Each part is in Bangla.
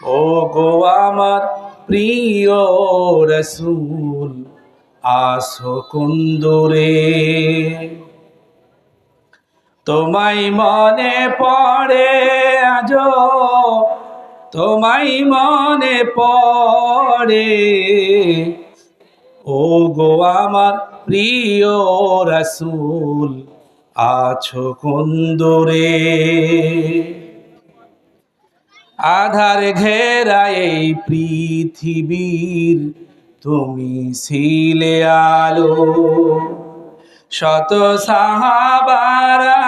ও গো আমার প্রিয় রসুল, আসো কুন্দুরে। তোমায় মনে পড়ে আজ তোমায় মনে পড়ে। ও গো আমার প্রিয় রসুল, আছো কুন্দুরে। আধার ঘেরা এই পৃথিবীর, তুমি ছিলে আলো। শত সাহাবারা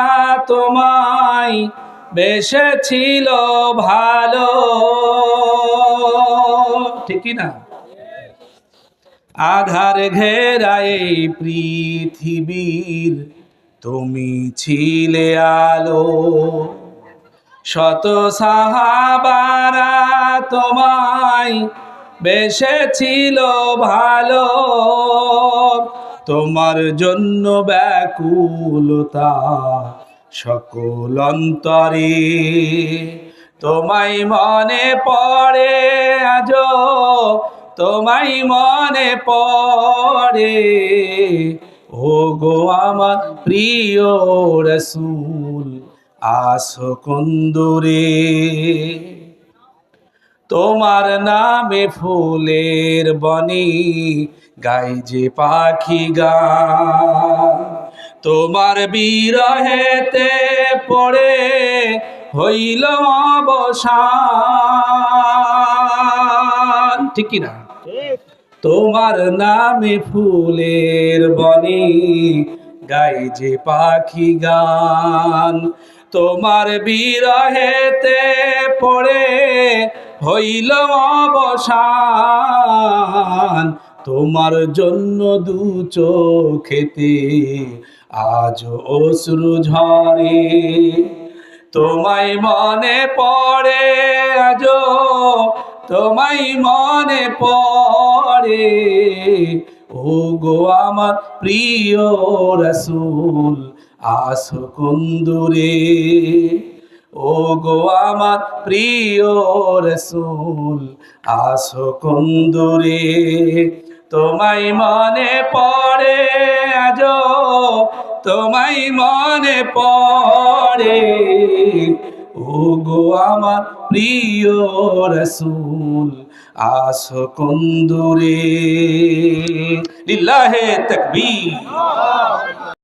তোমায় বেশে ছিল ভালো ঠিকই না? আধার ঘেরা এই পৃথিবীর, তুমি ছিলে আলো। শত সাহাবারা তোমায় বেশে ছিল ভালো। তোমার জন্য ব্যাকুলতা সকল অন্তরে। তোমায় মনে পড়ে আজ তোমায় মনে পড়ে। ও গো আমার প্রিয় রসুল আসো কুন্দুরে। তোমার নামে ফুলের বনি গাই যে পাখি গান তোমার বিরহেতে পড়ে হইল অবসান। ঠিক কি না তোমার নামে ফুলের বনি গাই যে পাখি গান। তোমার বিরহেতে পড়ে হইল অবসান। তোমার জন্য দু চোখেতে আজ অশ্রু ঝরে। তোমায় মনে পড়ে আজ তোমায় মনে পড়ে। ও গো আমার প্রিয় রসুল আসো কুন্দুরে ও গো আমার প্রিয় রসুল, আসো কুন্দুরে। তোমায় মনে পড়ে আজ তোমায় মনে পড়ে। ও গো আমার প্রিয় রসুল, আসো কুন্দুরে। লিল্লাহে তকবীর।